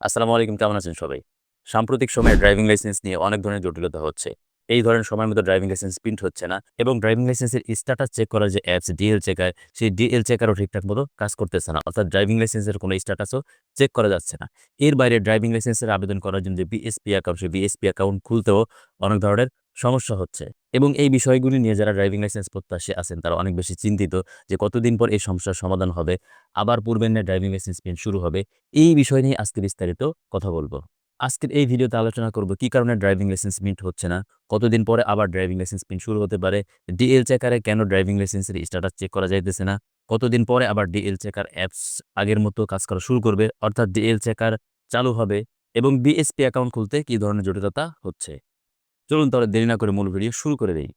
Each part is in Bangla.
আসসালামু আলাইকুম, কেমন আছেন সবাই? সাম্প্রতিক সময়ে ড্রাইভিং লাইসেন্স নিয়ে অনেক ধরনের জটিলতা হচ্ছে। এই ধরনের সময় মতো ড্রাইভিং লাইসেন্স প্রিন্ট হচ্ছে না এবং ড্রাইভিং লাইসেন্সের স্ট্যাটাস চেক করার যে অ্যাপস ডিএল চেকার সেই ডিএল চেকারও ঠিকঠাক মতো কাজ করতেছে না। অর্থাৎ ড্রাইভিং লাইসেন্সের কোনো স্ট্যাটাসও চেক করা যাচ্ছে না। এর বাইরে ড্রাইভিং লাইসেন্সের আবেদন করার জন্য যে বিএসপি অ্যাকাউন্ট সেই বিএসপি অ্যাকাউন্ট খুলতেও অনেক ধরনের সমস্যা হচ্ছে। এবং এই বিষয়গুলি নিয়ে যারা ড্রাইভিং লাইসেন্স প্রত্যাশী আছেন, তারা অনেক বেশি চিন্তিত যে কতদিন পর এই সমস্যার সমাধান হবে, আবার পূর্বের ন্যায় ড্রাইভিং লাইসেন্স প্রিন্ট শুরু হবে, এই বিষয় নিয়ে আজকে বিস্তারিত কথা বলব। আজকের এই ভিডিওতে আলোচনা করব কি কারণে ড্রাইভিং লাইসেন্স প্রিন্ট হচ্ছে না, কতদিন পরে আবার ড্রাইভিং লাইসেন্স প্রিন্ট শুরু হতে পারে ডিএল চেকারে কেন ড্রাইভিং লাইসেন্সের স্ট্যাটাস চেক করা যাইতেছে না, কতদিন পরে আবার ডিএল চেকার অ্যাপস আগের মতো কাজ করা শুরু করবে, অর্থাৎ ডিএল চেকার চালু হবে, এবং বিএসপি অ্যাকাউন্ট খুলতে কি ধরনের জটিলতা হচ্ছে? চলুন তাহলে দেরি না করে মূল ভিডিও শুরু করে দিই।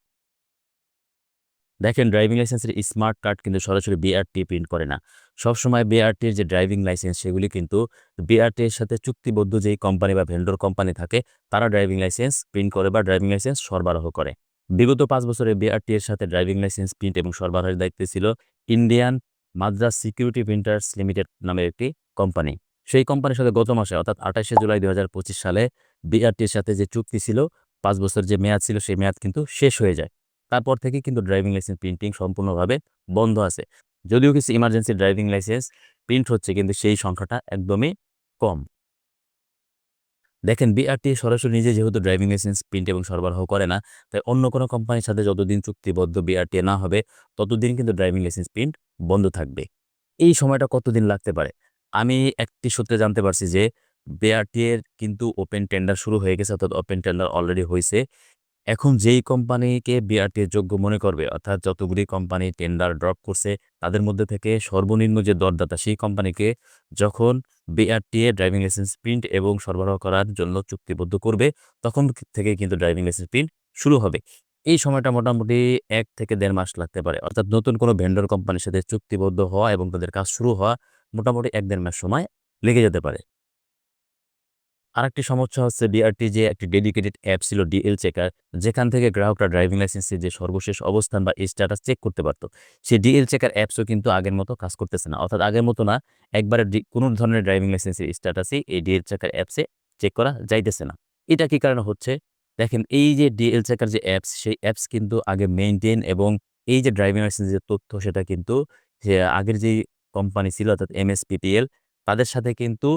দেখেন ড্রাইভিং লাইসেন্সের স্মার্ট কার্ড কিন্তু সরাসরি বিআরটি প্রিন্ট করে না। সবসময় বিআরটির যে ড্রাইভিং লাইসেন্স সেগুলি কিন্তু বিআরটির সাথে চুক্তিবদ্ধ যেই কোম্পানি বা ভেন্ডর কোম্পানি থাকে, তারা ড্রাইভিং লাইসেন্স প্রিন্ট করে বা ড্রাইভিং লাইসেন্স সরবরাহ করে। বিগত পাঁচ বছরে বিআরটি এর সাথে ড্রাইভিং লাইসেন্স প্রিন্ট এবং সরবরাহের দায়িত্বে ছিল Indian Madras security printers limited নামের একটি কোম্পানি সেই কোম্পানির সাথে গত মাসে, অর্থাৎ আঠাশে জুলাই দু হাজার পঁচিশ সালে বিআরটির সাথে যে চুক্তি ছিল পাঁচ বছর যে মেয়াদ ছিল, সেই মেয়াদ কিন্তু শেষ হয়ে যায়। তারপর থেকে কিন্তু ড্রাইভিং লাইসেন্স প্রিন্টিং সম্পূর্ণভাবে বন্ধ আছে। যদিও কিছু ইমার্জেন্সি ড্রাইভিং লাইসেন্স প্রিন্ট হচ্ছে, কিন্তু সেই সংখ্যাটা একদমই কম। দেখেন বিআরটি সরাসরি নিজে যেহেতু ড্রাইভিং লাইসেন্স প্রিন্ট এবং সরবরাহ করে না, তাই অন্য কোনো কোম্পানির সাথে যতদিন চুক্তিবদ্ধ বিআরটি না হবে, ততদিন কিন্তু ড্রাইভিং লাইসেন্স প্রিন্ট বন্ধ থাকবে। এই সময়টা কতদিন লাগতে পারে? আমি একটি সূত্রে জানতে পারছি যে বিআরটি এর কিন্তু ওপেন টেন্ডার শুরু হয়ে গেছে, অর্থাৎ ওপেন টেন্ডার অলরেডি হয়েছে এখন যেই কোম্পানিকে বিআরটি এর যোগ্য মনে করবে, অর্থাৎ যতগুলি কোম্পানি টেন্ডার ড্রপ করছে, তাদের মধ্যে থেকে সর্বনিম্ন যে দরদাতা, সেই কোম্পানিকে যখন বিআরটিএ ড্রাইভিং লাইসেন্স প্রিন্ট এবং সরবরাহ করার জন্য চুক্তিবদ্ধ করবে, তখন থেকে কিন্তু ড্রাইভিং লাইসেন্স প্রিন্ট শুরু হবে। এই সময়টা মোটামুটি এক থেকে দেড় মাস লাগতে পারে। অর্থাৎ নতুন কোনো ভেন্ডর কোম্পানির সাথে চুক্তিবদ্ধ হওয়া এবং তাদের কাজ শুরু হওয়া মোটামুটি এক দেড় মাস সময় লেগে যেতে পারে। আরেকটি সমস্যা হচ্ছে ডিআরটি যে একটি ডেডিকেটেড অ্যাপ ছিল ডিএল চেকার যেখান থেকে গ্রাহকরা ড্রাইভিং লাইসেন্সের যে সর্বশেষ অবস্থান বা স্ট্যাটাস চেক করতে পারতো। সেই ডিএল চেকার অ্যাপসও কিন্তু আগের মতো কাজ করতেছে না। অর্থাৎ আগের মতো না, একবারে কোনো ধরনের ড্রাইভিং লাইসেন্সের স্ট্যাটাসই এই ডিএল চেকার অ্যাপসে চেক করা যাইতেছে না। এটা কি কারণে হচ্ছে? দেখেন, এই যে ডিএল চেকার যে অ্যাপস সেই অ্যাপস কিন্তু আগে মেনটেন এবং এই যে ড্রাইভিং লাইসেন্সের যে তথ্য, সেটা কিন্তু আগের যে কোম্পানি ছিল, অর্থাৎ এমএসপিপিএল তাদের সাথে কিন্তু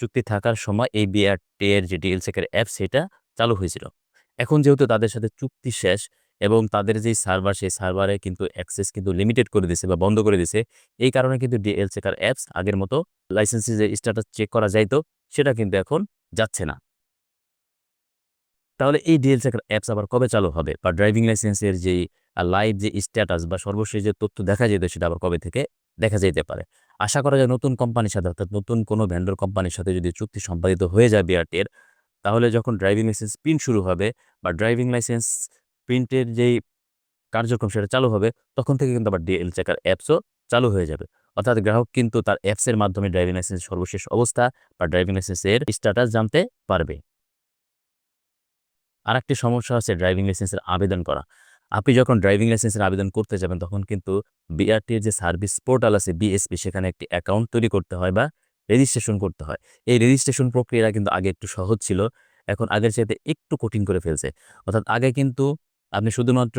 চুক্তি থাকার সময় এই বিআরটি এর যে ডিএল চেকের অ্যাপ সেটা চালু হয়েছিল। এখন যেহেতু তাদের সাথে চুক্তি শেষ এবং তাদের যে সার্ভার সেই সার্ভারে কিন্তু অ্যাক্সেস কিন্তু লিমিটেড করে দিছে বা বন্ধ করে দিছে এই কারণে কিন্তু ডিএল চেকার অ্যাপস আগের মতো লাইসেন্সে যে স্ট্যাটাস চেক করা যাইতো, সেটা কিন্তু এখন যাচ্ছে না। তাহলে এই ডিএল চেকার অ্যাপস আবার কবে চালু হবে? বা ড্রাইভিং লাইসেন্সের যে লাইভ যে স্ট্যাটাস বা সর্বশেষ যে তথ্য দেখা যেত সেটা আবার কবে থেকে দেখা যেতে পারে? আশা করা যায় নতুন কোম্পানির সাথে, অর্থাৎ নতুন কোনো ভেন্ডর কোম্পানির সাথে যদি চুক্তি সম্পাদিত হয়ে যায় বিআরটির তাহলে যখন ড্রাইভিং লাইসেন্স প্রিন্ট শুরু হবে বা ড্রাইভিং লাইসেন্স প্রিন্টের যেই কার্যক্রম সেটা চালু হবে, তখন থেকে কিন্তু আবার ডিএল চেকার অ্যাপসও চালু হয়ে যাবে। অর্থাৎ গ্রাহক কিন্তু তার অ্যাপসের মাধ্যমে ড্রাইভিং লাইসেন্স সর্বশেষ অবস্থা বা ড্রাইভিং লাইসেন্সের স্ট্যাটাস জানতে পারবে। আর একটি সমস্যা হচ্ছে ড্রাইভিং লাইসেন্সের আবেদন করা। আপনি যখন ড্রাইভিং লাইসেন্সের আবেদন করতে যাবেন, তখন কিন্তু বিআরটির যে সার্ভিস পোর্টাল আছে বিএসপি সেখানে একটি অ্যাকাউন্ট তৈরি করতে হয় বা রেজিস্ট্রেশন করতে হয়। এই রেজিস্ট্রেশন প্রক্রিয়াটা কিন্তু আগে একটু সহজ ছিল, এখন আগের চাইতে একটু কঠিন করে ফেলছে। অর্থাৎ আগে কিন্তু আপনি শুধুমাত্র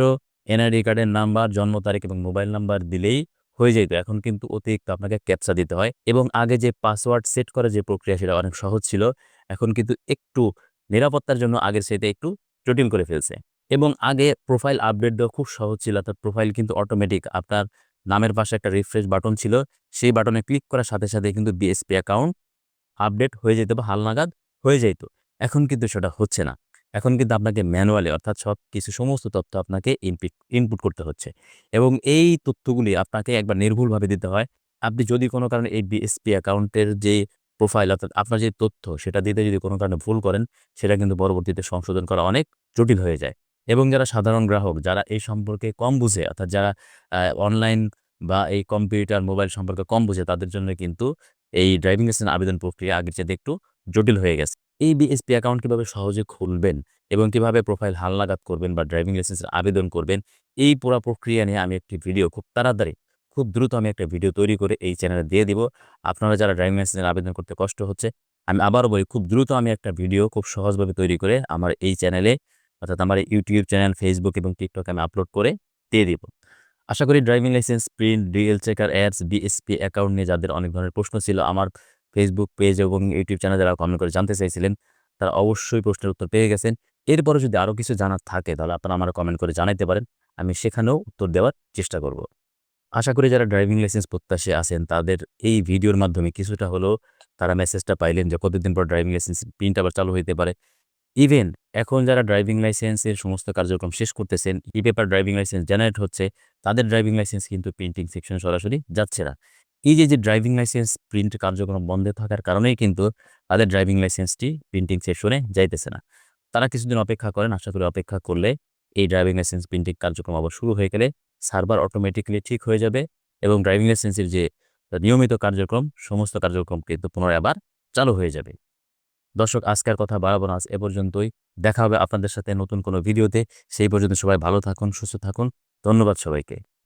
এনআইডি কার্ডের নাম্বার জন্ম তারিখ এবং মোবাইল নাম্বার দিলেই হয়ে যেত। এখন কিন্তু অতিরিক্ত আপনাকে ক্যাপচা দিতে হয় এবং আগে যে পাসওয়ার্ড সেট করার যে প্রক্রিয়া, সেটা অনেক সহজ ছিল, এখন কিন্তু একটু নিরাপত্তার জন্য আগের চাইতে একটু জটিল করে ফেলছে। এবং আগে প্রোফাইল আপডেট দেওয়া খুব সহজ ছিল। অর্থাৎ প্রোফাইল কিন্তু অটোমেটিক আপনার নামের পাশে একটা রিফ্রেশ বাটন ছিল। সেই বাটনে ক্লিক করার সাথে সাথে কিন্তু বিএসপি অ্যাকাউন্ট আপডেট হয়ে যেত বা হালনাগাদ হয়ে যেত। এখন কিন্তু সেটা হচ্ছে না। এখন কিন্তু আপনাকে ম্যানুয়ালি অর্থাৎ সব কিছু সমস্ত তথ্য আপনাকে ইনপুট ইনপুট করতে হচ্ছে। এবং এই তথ্যগুলি আপনাকে একবার নির্ভুলভাবে দিতে হয়। আপনি যদি কোনো কারণে এই বিএসপি অ্যাকাউন্টের যে প্রোফাইল অর্থাৎ আপনার যে তথ্য, সেটা দিতে যদি কোনো কারণে ভুল করেন, সেটা কিন্তু পরবর্তীতে সংশোধন করা অনেক জটিল হয়ে যায়। এবং যারা সাধারণ গ্রাহক, যারা এই সম্পর্কে কম বুঝে, অর্থাৎ যারা অনলাইন বা এই কম্পিউটার মোবাইল সম্পর্কে কম বুঝে, তাদের জন্য কিন্তু এই ড্রাইভিং লাইসেন্স আবেদন প্রক্রিয়া আগের চাইতে একটু জটিল হয়ে গেছে। এই বিএসপি অ্যাকাউন্ট কীভাবে সহজে খুলবেন এবং কীভাবে প্রোফাইল হালনাগাদ করবেন বা ড্রাইভিং লাইসেন্সের আবেদন করবেন, এই পুরো প্রক্রিয়া নিয়ে আমি একটি ভিডিও খুব তাড়াতাড়ি, খুব দ্রুত আমি একটা ভিডিও তৈরি করে এই চ্যানেলে দিয়ে দিব। আপনারা যারা ড্রাইভিং লাইসেন্সের আবেদন করতে কষ্ট হচ্ছে, আমি আবারও বলি, খুব দ্রুত আমি একটা ভিডিও খুব সহজভাবে তৈরি করে আমার এই চ্যানেলে অর্থাৎ আমার ইউটিউব চ্যানেল ফেসবুক এবং টিকটকে আমি আপলোড করে দিয়ে দিব। আশা করি driving licence print DL checker ads BSP account নিয়ে যাদের অনেক ধরনের প্রশ্ন ছিল, আমার ফেসবুক পেজ এবং ইউটিউব চ্যানেল যারা কমেন্ট করে জানতে চাইছিলেন, তারা অবশ্যই প্রশ্নের উত্তর পেয়ে গেছেন। এরপরে যদি আরও কিছু জানার থাকে, তাহলে আপনারা আমার কমেন্ট করে জানাইতে পারেন। আমি সেখানেও উত্তর দেওয়ার চেষ্টা করব। আশা করি যারা ড্রাইভিং লাইসেন্স প্রত্যাশী আছেন, তাদের এই ভিডিওর মাধ্যমে কিছুটা হলেও তারা মেসেজটা পাইলেন যে কতদিন পর ড্রাইভিং লাইসেন্স প্রিন্ট আবার চালু হইতে পারে। ইভেন এখন যারা ড্রাইভিং লাইসেন্সের সমস্ত কার্যক্রম শেষ করতেছেন, e paper driving licence generate হচ্ছে, তাদের ড্রাইভিং লাইসেন্স কিন্তু প্রিন্টিং সেকশন সরাসরি যাচ্ছে না। এই যে যে ড্রাইভিং লাইসেন্স প্রিন্ট কার্যক্রম বন্ধ থাকার কারণেই কিন্তু তাদের ড্রাইভিং লাইসেন্সটি প্রিন্টিং সেকশনে যাইতেছে না। তারা কিছুদিন অপেক্ষা করেন, আশা করি অপেক্ষা করলে এই ড্রাইভিং লাইসেন্স প্রিন্টিং কার্যক্রম আবার শুরু হয়ে গেলে সার্ভার অটোমেটিক্যালি ঠিক হয়ে যাবে এবং ড্রাইভিং লাইসেন্সের যে নিয়মিত কার্যক্রম, সমস্ত কার্যক্রম কিন্তু পুনরায় আবার চালু হয়ে যাবে। দর্শক, আজকের কথা বাড়াবো না। আজ এ পর্যন্তই। দেখা হবে আপনাদের সাথে নতুন কোনো ভিডিওতে। সেই পর্যন্ত সবাই ভালো থাকুন, সুস্থ থাকুন। ধন্যবাদ সবাইকে।